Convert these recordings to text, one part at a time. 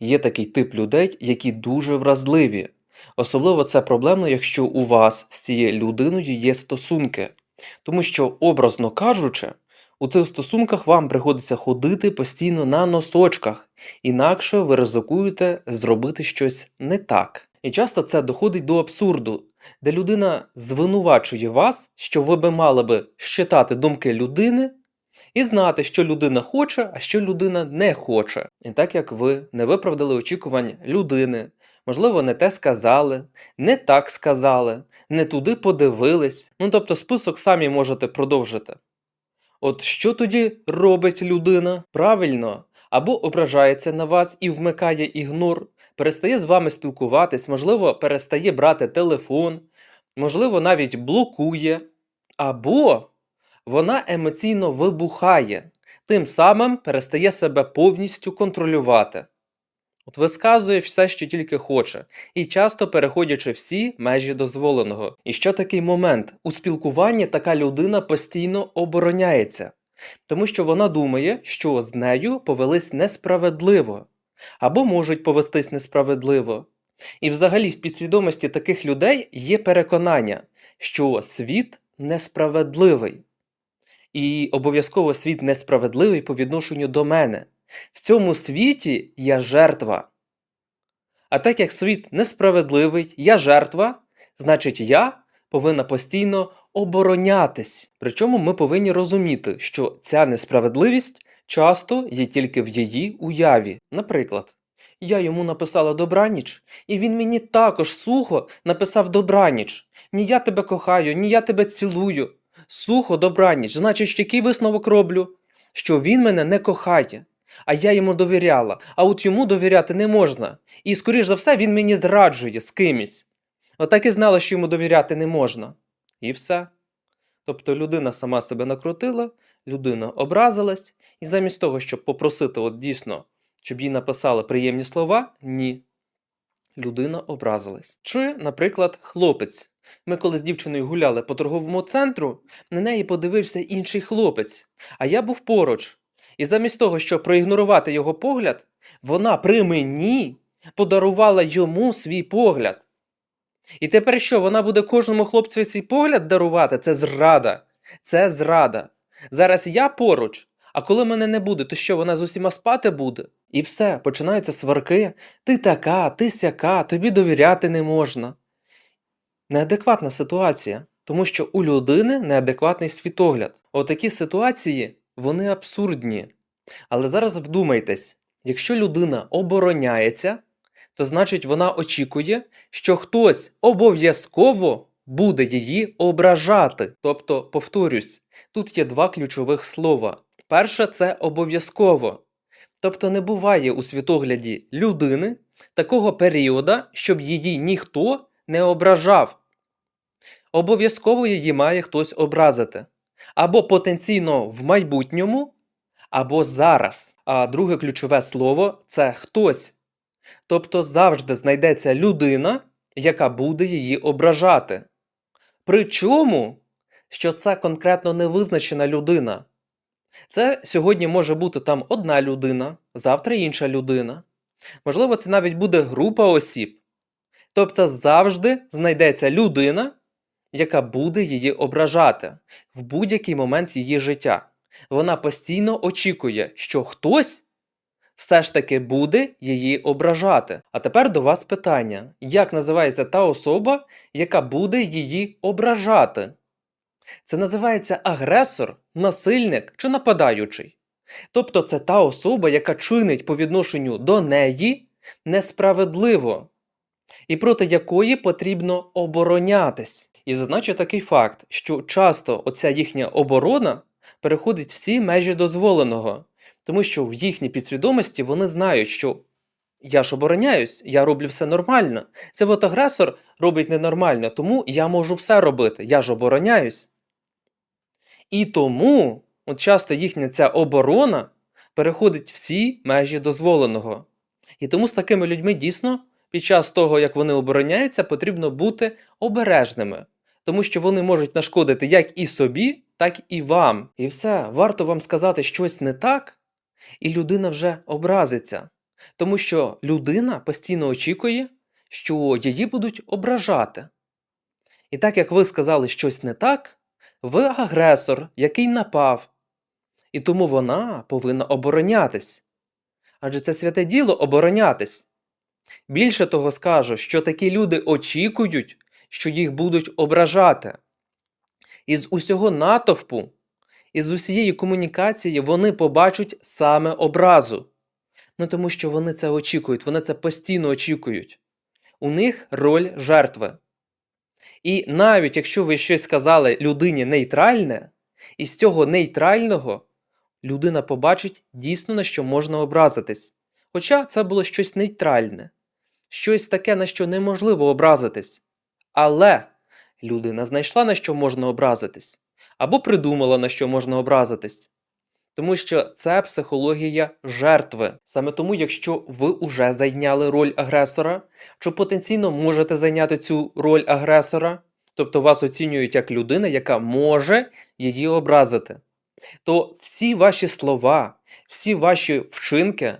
є такий тип людей, які дуже вразливі. Особливо це проблемно, якщо у вас з цією людиною є стосунки. Тому що, образно кажучи, у цих стосунках вам приходиться ходити постійно на носочках, інакше ви ризикуєте зробити щось не так. І часто це доходить до абсурду, де людина звинувачує вас, що ви би мали би щитати думки людини і знати, що людина хоче, а що людина не хоче. І так як ви не виправдали очікувань людини, можливо, не те сказали, не так сказали, не туди подивились. Ну тобто список самі можете продовжити. От що тоді робить людина? Правильно, або ображається на вас і вмикає ігнор, перестає з вами спілкуватись, можливо, перестає брати телефон, можливо, навіть блокує, або вона емоційно вибухає, тим самим перестає себе повністю контролювати. От висказує все, що тільки хоче, і часто переходячи всі межі дозволеного. І що такий момент? У спілкуванні така людина постійно обороняється, тому що вона думає, що з нею повелись несправедливо, або можуть повестись несправедливо. І взагалі в підсвідомості таких людей є переконання, що світ несправедливий. І обов'язково світ несправедливий по відношенню до мене. В цьому світі я жертва. А так як світ несправедливий, я жертва, значить я повинна постійно оборонятись. Причому ми повинні розуміти, що ця несправедливість часто є тільки в її уяві. Наприклад, я йому написала добраніч, і він мені також сухо написав добраніч. Ні я тебе кохаю, ні я тебе цілую. Сухо добраніч. Значить, який висновок роблю? Що він мене не кохає, а я йому довіряла, а от йому довіряти не можна. І, скоріш за все, він мені зраджує з кимось. Отак і знала, що йому довіряти не можна. І все. Тобто людина сама себе накрутила, людина образилась, і замість того, щоб попросити, от дійсно, щоб їй написали приємні слова, ні. Людина образилась. Чи, наприклад, хлопець. Ми коли з дівчиною гуляли по торговому центру, на неї подивився інший хлопець, а я був поруч. І замість того, щоб проігнорувати його погляд, вона при мені подарувала йому свій погляд. І тепер що, вона буде кожному хлопцеві свій погляд дарувати? Це зрада. Це зрада. Зараз я поруч, а коли мене не буде, то що вона з усіма спати буде? І все, починаються сварки. Ти така, ти сяка, тобі довіряти не можна. Неадекватна ситуація, тому що у людини неадекватний світогляд. Отакі ситуації вони абсурдні. Але зараз вдумайтесь, якщо людина обороняється, то значить вона очікує, що хтось обов'язково буде її ображати. Тобто, повторюсь, тут є два ключових слова. Перше це обов'язково. Тобто не буває у світогляді людини такого періода, щоб її ніхто не ображав. Обов'язково її має хтось образити. Або потенційно в майбутньому, або зараз. А друге ключове слово це хтось. Тобто завжди знайдеться людина, яка буде її ображати. Причому, що це конкретно невизначена людина. Це сьогодні може бути там одна людина, завтра інша людина. Можливо, це навіть буде група осіб. Тобто завжди знайдеться людина, яка буде її ображати в будь-який момент її життя. Вона постійно очікує, що хтось все ж таки буде її ображати. А тепер до вас питання: як називається та особа, яка буде її ображати? Це називається агресор, насильник чи нападаючий. Тобто це та особа, яка чинить по відношенню до неї несправедливо, і проти якої потрібно оборонятись. І зазначу такий факт, що часто оця їхня оборона переходить всі межі дозволеного, тому що в їхній підсвідомості вони знають, що я ж обороняюсь, я роблю все нормально. Це от агресор робить ненормально, тому я можу все робити, я ж обороняюсь. І тому от часто їхня ця оборона переходить всі межі дозволеного. І тому з такими людьми дійсно під час того, як вони обороняються, потрібно бути обережними, тому що вони можуть нашкодити як і собі, так і вам. І все, варто вам сказати щось не так, і людина вже образиться. Тому що людина постійно очікує, що її будуть ображати. І так як ви сказали щось не так, ви агресор, який напав, і тому вона повинна оборонятись. Адже це святе діло оборонятись. Більше того скажу, що такі люди очікують, що їх будуть ображати. Із усього натовпу, із усієї комунікації вони побачать саме образу. Ну тому що вони це очікують, вони це постійно очікують. У них роль жертви. І навіть якщо ви щось сказали людині нейтральне, із цього нейтрального людина побачить дійсно на що можна образитись. Хоча це було щось нейтральне, щось таке, на що неможливо образитись. Але людина знайшла на що можна образитись, або придумала на що можна образитись. Тому що це психологія жертви. Саме тому, якщо ви уже зайняли роль агресора, чи потенційно можете зайняти цю роль агресора, тобто вас оцінюють як людина, яка може її образити, то всі ваші слова, всі ваші вчинки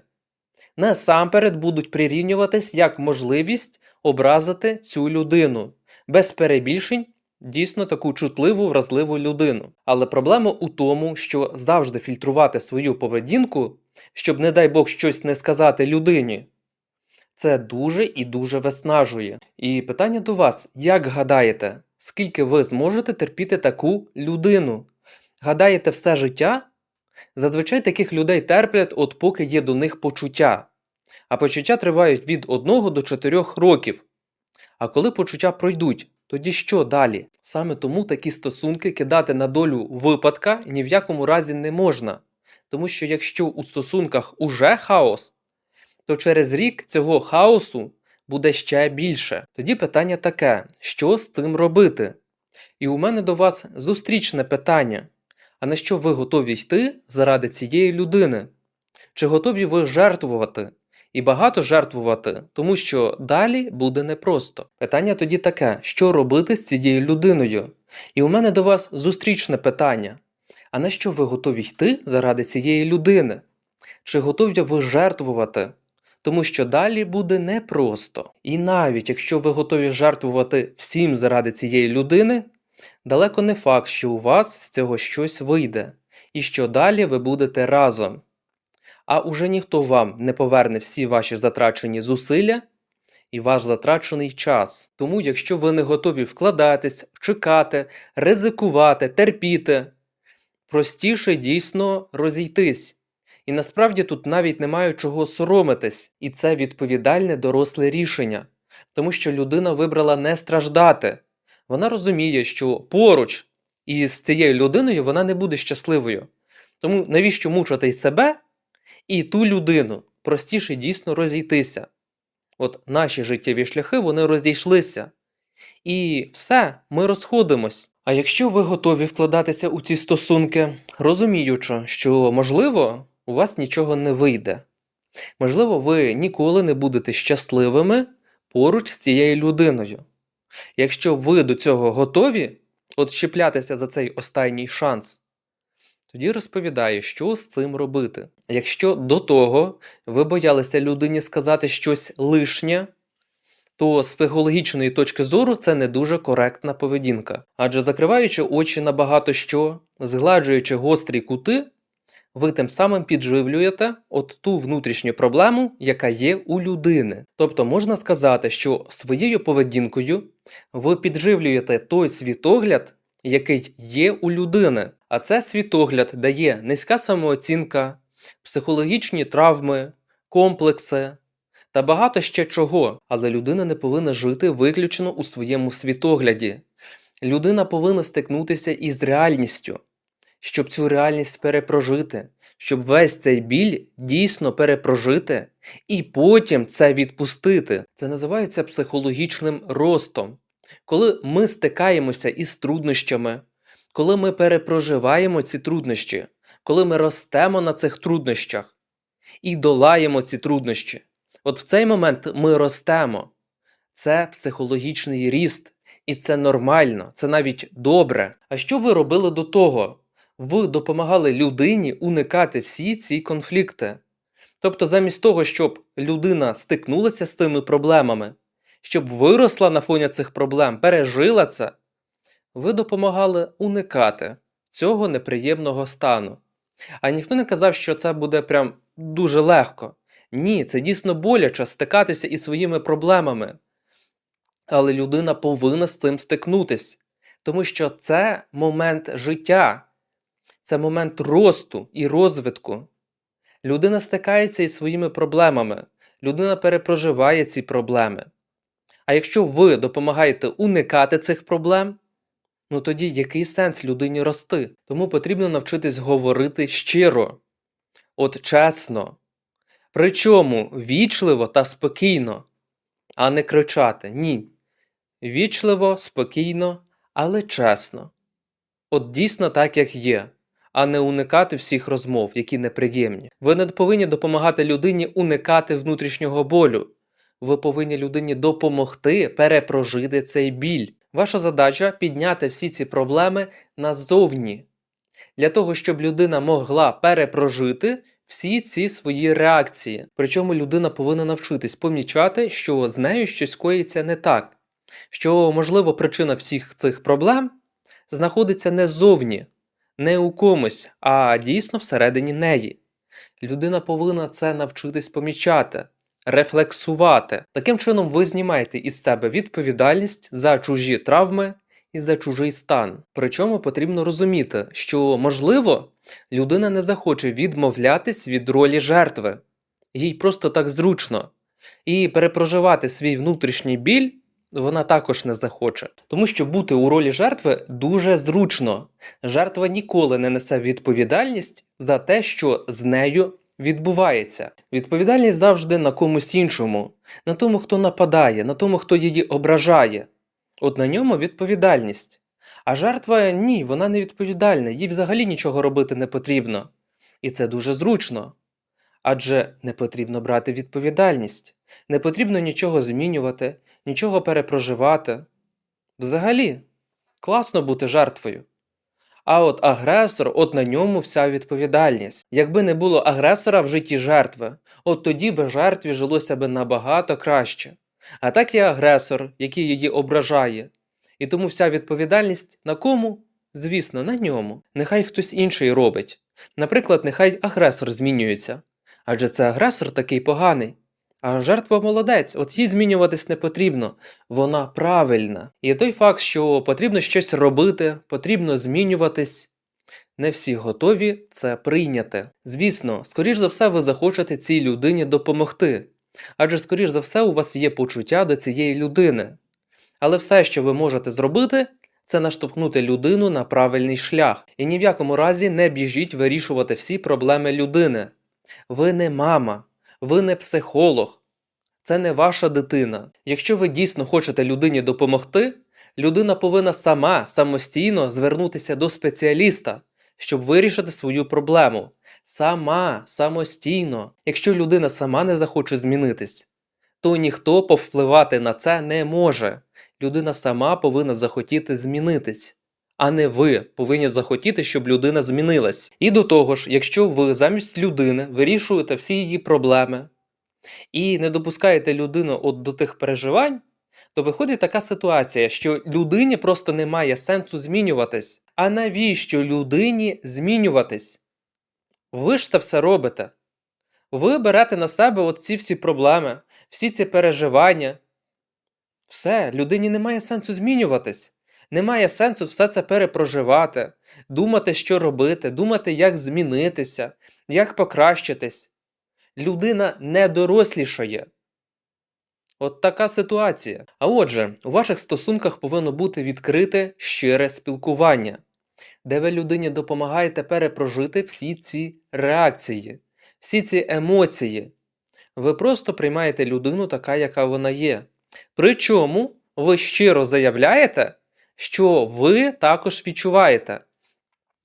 насамперед будуть прирівнюватись як можливість образити цю людину без перебільшень дійсно таку чутливу, вразливу людину. Але проблема у тому, що завжди фільтрувати свою поведінку, щоб, не дай Бог, щось не сказати людині, це дуже і дуже виснажує. І питання до вас: як гадаєте, скільки ви зможете терпіти таку людину? Гадаєте, все життя? Зазвичай таких людей терплять, от поки є до них почуття. А почуття тривають від 1 до 4 років. А коли почуття пройдуть, тоді що далі? Саме тому такі стосунки кидати на долю випадка ні в якому разі не можна. Тому що якщо у стосунках уже хаос, то через рік цього хаосу буде ще більше. Тоді питання таке: що з цим робити? І у мене до вас зустрічне питання: а на що ви готові йти заради цієї людини? Чи готові ви жертвувати? І багато жертвувати, тому що далі буде непросто. Питання тоді таке: що робити з цією людиною? І у мене до вас зустрічне питання: а на що ви готові йти заради цієї людини? Чи готові ви жертвувати? Тому що далі буде непросто. І навіть якщо ви готові жертвувати всім заради цієї людини, далеко не факт, що у вас з цього щось вийде, і що далі ви будете разом а уже ніхто вам не поверне всі ваші затрачені зусилля і ваш затрачений час. Тому, якщо ви не готові вкладатись, чекати, ризикувати, терпіти, простіше дійсно розійтись. І насправді тут навіть немає чого соромитись, і це відповідальне доросле рішення, тому що людина вибрала не страждати. Вона розуміє, що поруч із цією людиною вона не буде щасливою. Тому навіщо мучити себе і ту людину простіше дійсно розійтися. От наші життєві шляхи вони розійшлися. І все, ми розходимось. А якщо ви готові вкладатися у ці стосунки, розуміючи, що, можливо, у вас нічого не вийде, можливо, ви ніколи не будете щасливими поруч з цією людиною. Якщо ви до цього готові, от щеплятися за цей останній шанс, тоді розповідає, що з цим робити. Якщо до того ви боялися людині сказати щось лишнє, то з психологічної точки зору це не дуже коректна поведінка. Адже закриваючи очі на багато що, згладжуючи гострі кути, ви тим самим підживлюєте от ту внутрішню проблему, яка є у людини. Тобто можна сказати, що своєю поведінкою ви підживлюєте той світогляд, який є у людини. А це світогляд дає низька самооцінка, психологічні травми, комплекси та багато ще чого. Але людина не повинна жити виключно у своєму світогляді. Людина повинна стикнутися із реальністю, щоб цю реальність перепрожити, щоб весь цей біль дійсно перепрожити і потім це відпустити. Це називається психологічним ростом. Коли ми стикаємося із труднощами, коли ми перепроживаємо ці труднощі, коли ми ростемо на цих труднощах і долаємо ці труднощі, от в цей момент ми ростемо. Це психологічний ріст, і це нормально, це навіть добре. А що ви робили до того? Ви допомагали людині уникати всі ці конфлікти. Тобто, замість того, щоб людина стикнулася з тими проблемами, щоб виросла на фоні цих проблем, пережила це, ви допомагали уникати цього неприємного стану. А ніхто не казав, що це буде прям дуже легко. Ні, це дійсно боляче стикатися із своїми проблемами. Але людина повинна з цим стикнутись, тому що це момент життя, це момент росту і розвитку. Людина стикається із своїми проблемами, людина перепроживає ці проблеми. А якщо ви допомагаєте уникати цих проблем, ну тоді який сенс людині рости? Тому потрібно навчитись говорити щиро, от чесно, причому вічливо та спокійно, а не кричати. Ні. Вічливо, спокійно, але чесно. От дійсно так, як є, а не уникати всіх розмов, які неприємні. Ви не повинні допомагати людині уникати внутрішнього болю. Ви повинні людині допомогти перепрожити цей біль. Ваша задача підняти всі ці проблеми назовні, для того, щоб людина могла перепрожити всі ці свої реакції. Причому людина повинна навчитись помічати, що з нею щось коїться не так, що, можливо, причина всіх цих проблем знаходиться не ззовні, не у комусь, а дійсно всередині неї. Людина повинна це навчитись помічати, рефлексувати. Таким чином, ви знімаєте із себе відповідальність за чужі травми і за чужий стан. Причому потрібно розуміти, що, можливо, людина не захоче відмовлятись від ролі жертви, їй просто так зручно. І перепроживати свій внутрішній біль вона також не захоче. Тому що бути у ролі жертви дуже зручно. Жертва ніколи не несе відповідальність за те, що з нею відбувається. Відповідальність завжди на комусь іншому, на тому, хто нападає, на тому, хто її ображає. От на ньому відповідальність. А жертва ні, вона не відповідальна, їй взагалі нічого робити не потрібно. І це дуже зручно. Адже не потрібно брати відповідальність, не потрібно нічого змінювати, нічого перепроживати. Взагалі, класно бути жертвою. А от агресор, от на ньому вся відповідальність. Якби не було агресора в житті жертви, от тоді би жертві жилося би набагато краще. А так є агресор, який її ображає. І тому вся відповідальність на кому? Звісно, на ньому. Нехай хтось інший робить. Наприклад, нехай агресор змінюється. Адже це агресор такий поганий. А жертва молодець, от їй змінюватись не потрібно, вона правильна. І той факт, що потрібно щось робити, потрібно змінюватись. Не всі готові це прийняти. Звісно, скоріш за все, ви захочете цій людині допомогти. Адже, скоріш за все, у вас є почуття до цієї людини. Але все, що ви можете зробити, це наштовхнути людину на правильний шлях. І ні в якому разі не біжіть вирішувати всі проблеми людини. Ви не мама, ви не психолог, це не ваша дитина. Якщо ви дійсно хочете людині допомогти, людина повинна сама самостійно звернутися до спеціаліста, щоб вирішити свою проблему. Сама, самостійно. Якщо людина сама не захоче змінитись, то ніхто повпливати на це не може. Людина сама повинна захотіти змінитись. А не ви повинні захотіти, щоб людина змінилась. І до того ж, якщо ви замість людини вирішуєте всі її проблеми і не допускаєте людину от до тих переживань, то виходить така ситуація, що людині просто немає сенсу змінюватись. А навіщо людині змінюватись? Ви ж це все робите. Ви берете на себе от ці всі проблеми, всі ці переживання. Все, людині немає сенсу змінюватись. Немає сенсу все це перепроживати, думати, що робити, думати, як змінитися, як покращитись. Людина не дорослішає. От така ситуація. А отже, у ваших стосунках повинно бути відкрите щире спілкування, де ви людині допомагаєте перепрожити всі ці реакції, всі ці емоції. Ви просто приймаєте людину така, яка вона є. Причому ви щиро заявляєте, що ви також відчуваєте,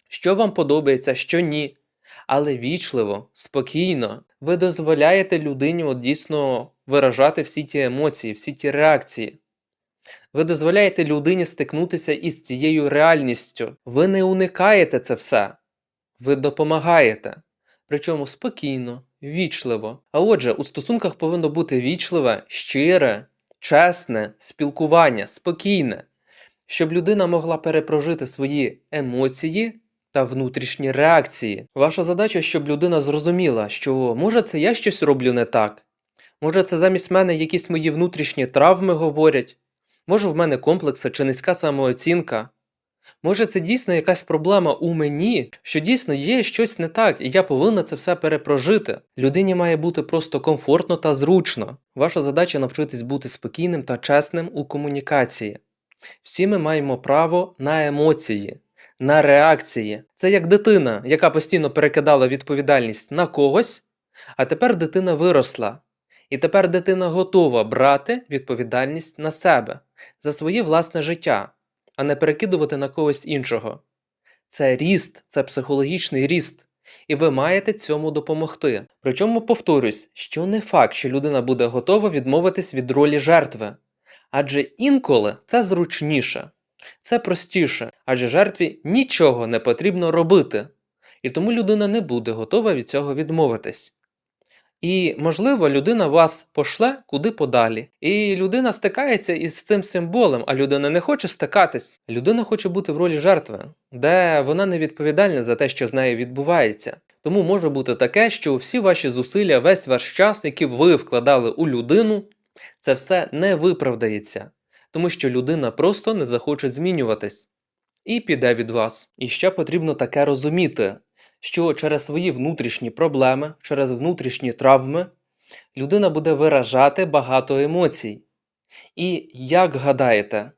що вам подобається, що ні. Але вічливо, спокійно, ви дозволяєте людині от дійсно виражати всі ті емоції, всі ті реакції. Ви дозволяєте людині стикнутися із цією реальністю. Ви не уникаєте це все, ви допомагаєте. Причому спокійно, вічливо. А отже, у стосунках повинно бути вічливе, щире, чесне спілкування, спокійне, щоб людина могла перепрожити свої емоції та внутрішні реакції. Ваша задача, щоб людина зрозуміла, що може це я щось роблю не так, може це замість мене якісь мої внутрішні травми говорять, може в мене комплекси чи низька самооцінка. Може, це дійсно якась проблема у мені, що дійсно є щось не так, і я повинна це все перепрожити. Людині має бути просто комфортно та зручно. Ваша задача навчитись бути спокійним та чесним у комунікації. Всі ми маємо право на емоції, на реакції. Це як дитина, яка постійно перекидала відповідальність на когось, а тепер дитина виросла. І тепер дитина готова брати відповідальність на себе за своє власне життя а не перекидувати на когось іншого. Це ріст, це психологічний ріст, і ви маєте цьому допомогти. Причому повторюсь, що не факт, що людина буде готова відмовитись від ролі жертви, адже інколи це зручніше, це простіше, адже жертві нічого не потрібно робити, і тому людина не буде готова від цього відмовитись. І, можливо, людина вас пошле куди подалі. І людина стикається із цим символом, а людина не хоче стикатись. Людина хоче бути в ролі жертви, де вона не відповідальна за те, що з нею відбувається. Тому може бути таке, що всі ваші зусилля, весь ваш час, який ви вкладали у людину, це все не виправдається, тому що людина просто не захоче змінюватись і піде від вас. І ще потрібно таке розуміти що через свої внутрішні проблеми, через внутрішні травми людина буде виражати багато емоцій. І як гадаєте,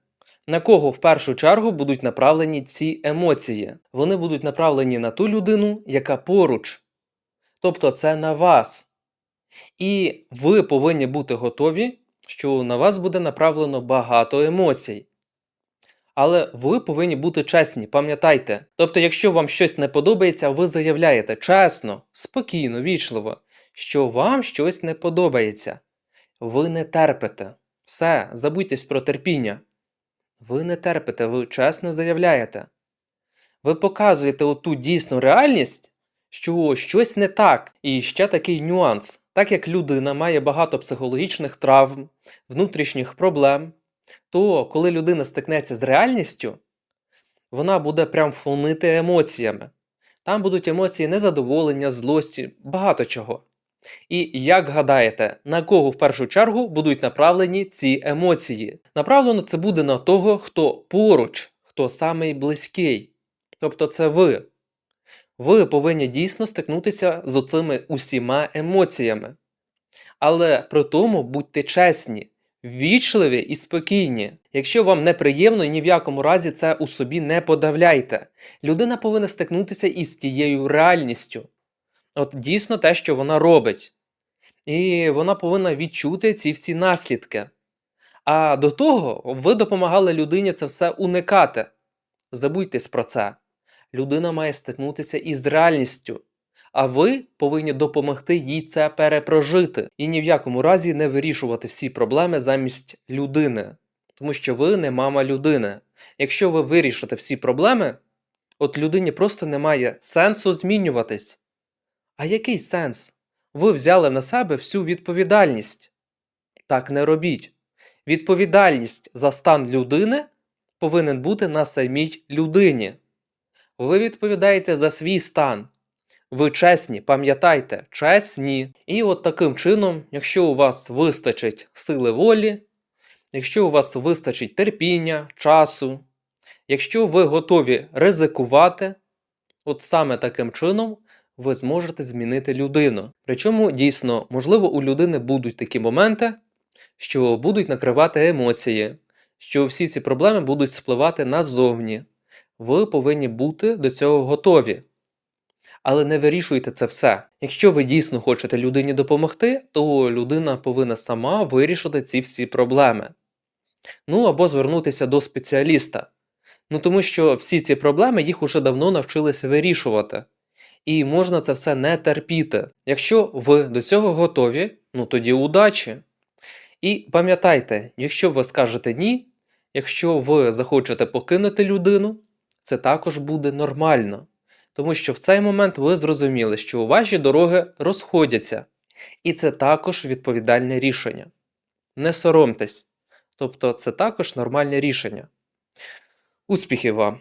на кого в першу чергу будуть направлені ці емоції? Вони будуть направлені на ту людину, яка поруч. Тобто це на вас. І ви повинні бути готові, що на вас буде направлено багато емоцій. Але ви повинні бути чесні, пам'ятайте. Тобто, якщо вам щось не подобається, ви заявляєте чесно, спокійно, вічливо, що вам щось не подобається. Ви не терпите. Все, забудьтесь про терпіння. Ви не терпите, ви чесно заявляєте. Ви показуєте оту дійсну реальність, що щось не так. І ще такий нюанс. Так як людина має багато психологічних травм, внутрішніх проблем, то коли людина стикнеться з реальністю, вона буде прям фонити емоціями. Там будуть емоції незадоволення, злості, багато чого. І як гадаєте, на кого в першу чергу будуть направлені ці емоції? Направлено це буде на того, хто поруч, хто самий близький. Тобто це ви. Ви повинні дійсно стикнутися з оцими усіма емоціями. Але при тому будьте чесні, ввічливі і спокійні. Якщо вам неприємно, ні в якому разі це у собі не подавляйте. Людина повинна стикнутися із тією реальністю. От дійсно те, що вона робить. І вона повинна відчути ці всі наслідки. А до того ви допомагали людині це все уникати. Забудьтесь про це. Людина має стикнутися із реальністю а ви повинні допомогти їй це перепрожити і ні в якому разі не вирішувати всі проблеми замість людини, тому що ви не мама людини. Якщо ви вирішите всі проблеми, от людині просто немає сенсу змінюватись. А який сенс? Ви взяли на себе всю відповідальність. Так не робіть. Відповідальність за стан людини повинен бути на самій людині. Ви відповідаєте за свій стан. Ви чесні, пам'ятайте, чесні. І от таким чином, якщо у вас вистачить сили волі, якщо у вас вистачить терпіння, часу, якщо ви готові ризикувати, от саме таким чином ви зможете змінити людину. Причому дійсно, можливо, у людини будуть такі моменти, що будуть накривати емоції, що всі ці проблеми будуть спливати назовні. Ви повинні бути до цього готові але не вирішуйте це все. Якщо ви дійсно хочете людині допомогти, то людина повинна сама вирішити ці всі проблеми. Ну або звернутися до спеціаліста. Ну тому що всі ці проблеми їх уже давно навчилися вирішувати. І можна це все не терпіти. Якщо ви до цього готові, ну тоді удачі. І пам'ятайте, якщо ви скажете ні, якщо ви захочете покинути людину, це також буде нормально Тому що в цей момент ви зрозуміли, що ваші дороги розходяться. І це також відповідальне рішення. Не соромтесь. Тобто це також нормальне рішення. Успіхів вам!